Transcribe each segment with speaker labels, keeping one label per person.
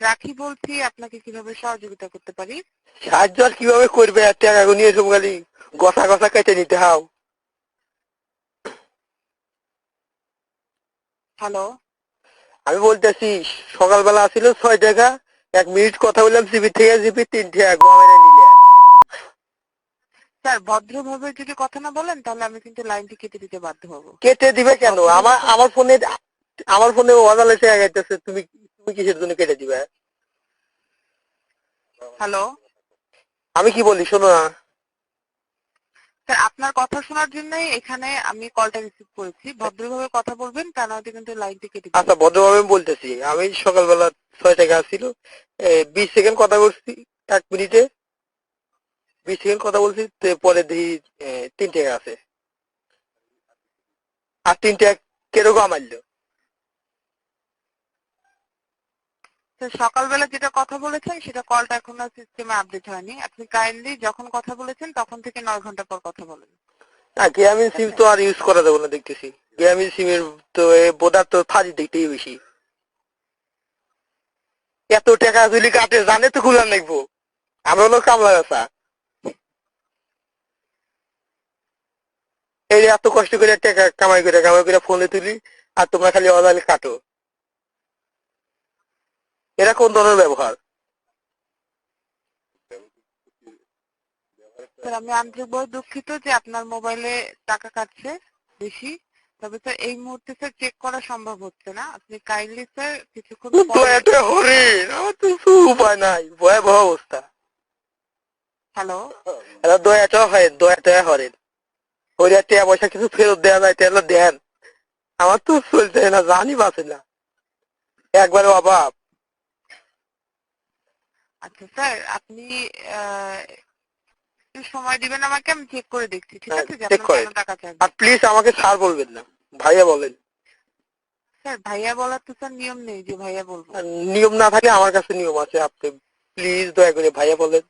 Speaker 1: রাখি বলছি আপনাকে কীভাবে সহযোগিতা করতে পারি?
Speaker 2: সাহায্য আর কীভাবে করবে? আর টাকা নিয়ে খালি। গসা গসা কেটে নিতে হাও।
Speaker 1: হ্যালো।
Speaker 2: আমি বলতেছি সকালবেলা ছিল ছয় টাকা এক মিনিট কথা বললাম জিবি থেকে জিবি তিন টাকা গমেরা নিলে।
Speaker 1: স্যার ভদ্রভাবে যদি কথা না বলেন তাহলে আমি কিন্তু লাইনটি কেটে দিতে বাধ্য হব।
Speaker 2: কেটে দিবে কেন? আমার আমার ফোনে আমার ফোনে ওয়াদালে টাকা গাইতেছে তুমি তুমি কিসের জন্য কেটে দিবে?
Speaker 1: হ্যালো?
Speaker 2: আমি কি বলি শোনো না।
Speaker 1: স্যার আপনার কথা শোনার জন্যই এখানে আমি কলটা রিসিভ করেছি। ভদ্রভাবে কথা বলবেন তা নয়তো কিন্তু লাইনটি কেটে
Speaker 2: আচ্ছা ভদ্রভাবে আমি বলতেছি। আমি সকালবেলা ছয় টাকা ছিল বিশ সেকেন্ড কথা বলছি এক মিনিটে। বিশ সেকেন্ড কথা বলছি পরে দেখি এ, তিন টাকা আছে। আর তিন টাকা কীরকম মারলো
Speaker 1: সকালবেলা যেটা কথা বলেছেন, সেটা কলটা এখনও সিস্টেমে আপডেট হয়নি। আপনি কাইন্ডলি যখন কথা বলেছেন, তখন থেকে নয় ঘণ্টা পর কথা বলেন।
Speaker 2: না গ্রামীণ সিম তো আর ইউজ করা যাবে না দেখতেছি। গ্রামীণ সিমের তো বোধার তো ফাজি দেখতেই বেশি। এত টাকা যদি কাটে, জানে তো খুলার লাগবো আমরা হলো কামলা গাছা। এই এত কষ্ট করে টাকা কামাই করে কামাই করে ফোনে তুলি, আর তোমরা খালি অদালি কাটো। এরা কোন ধরনের ব্যবহার?
Speaker 1: স্যার আমি আন্তরিকভাবে দুঃখিত যে আপনার মোবাইলে টাকা কাটছে বেশি। তবে স্যার এই মুহূর্তে স্যার চেক করা সম্ভব হচ্ছে না। আপনি কাইন্ডলি স্যার কিছুক্ষণ
Speaker 2: দয়াটা হরিণ। আমার তো উপায় নাই। ভয়াবহ অবস্থা।
Speaker 1: হ্যালো
Speaker 2: এরা দয়াটা হয় দয়াটা হরেন হরিয়া টাকা পয়সা কিছু ফেরত দেওয়া যায় তাহলে দেন। আমার তো চলতে না জানি বাঁচে না। একবারে অভাব।
Speaker 1: আচ্ছা স্যার আপনি সময় দিবেন আমাকে আমি চেক করে দেখছি ঠিক আছে। টাকা চাইবে
Speaker 2: আর প্লিজ আমাকে স্যার বলবেন না ভাইয়া বলেন।
Speaker 1: স্যার ভাইয়া বলার তো স্যার নিয়ম নেই যে ভাইয়া বলব।
Speaker 2: নিয়ম না থাকলে আমার কাছে নিয়ম আছে আপনি প্লিজ দয়া করে ভাইয়া বলেন।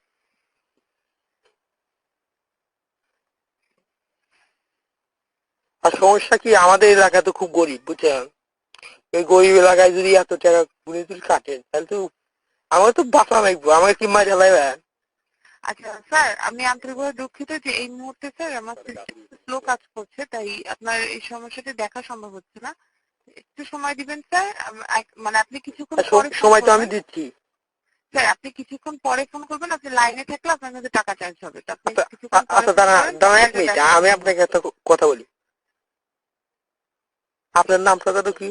Speaker 2: আর সমস্যা কি আমাদের এলাকা তো খুব গরিব বুঝছেন? এই গরিব এলাকায় যদি এত টাকা গুণে তুলি কাটেন তাহলে তো আমার তো বাঁচা লাগবে আমার কি মারা লাগবে
Speaker 1: আচ্ছা স্যার আমি আন্তরিকভাবে দুঃখিত যে এই মুহূর্তে স্যার আমার স্লো কাজ করছে তাই আপনার এই সমস্যাটি দেখা সম্ভব হচ্ছে না। একটু সময় দিবেন স্যার? মানে আপনি কিছুক্ষণ পরে
Speaker 2: সময় তো আমি দিচ্ছি।
Speaker 1: স্যার আপনি কিছুক্ষণ পরে ফোন করবেন আপনি লাইনে থাকলে আপনার কাছে টাকা চার্জ হবে। তো আপনি
Speaker 2: আচ্ছা,
Speaker 1: কিছুক্ষণ
Speaker 2: আচ্ছা দাঁড়া দাঁড়া এক মিনিট আমি। আপনাকে একটা কথা বলি। আপনার নামটা তো কি?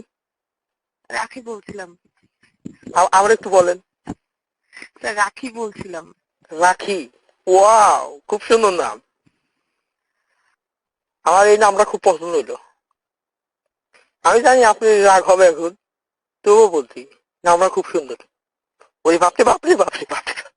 Speaker 1: রাখি বলছিলাম।
Speaker 2: আ- আমার একটু বলেন।
Speaker 1: স্যার রাখি বলছিলাম।
Speaker 2: রাখি? ওয়াও, খুব সুন্দর নাম। আমার এই নামটা খুব পছন্দ হইল। আমি জানি আপনি রাগ হবে এখন, তবুও বলছি, নামটা খুব সুন্দর। ওই বাপরে বাপরে বাপরে বাপরে।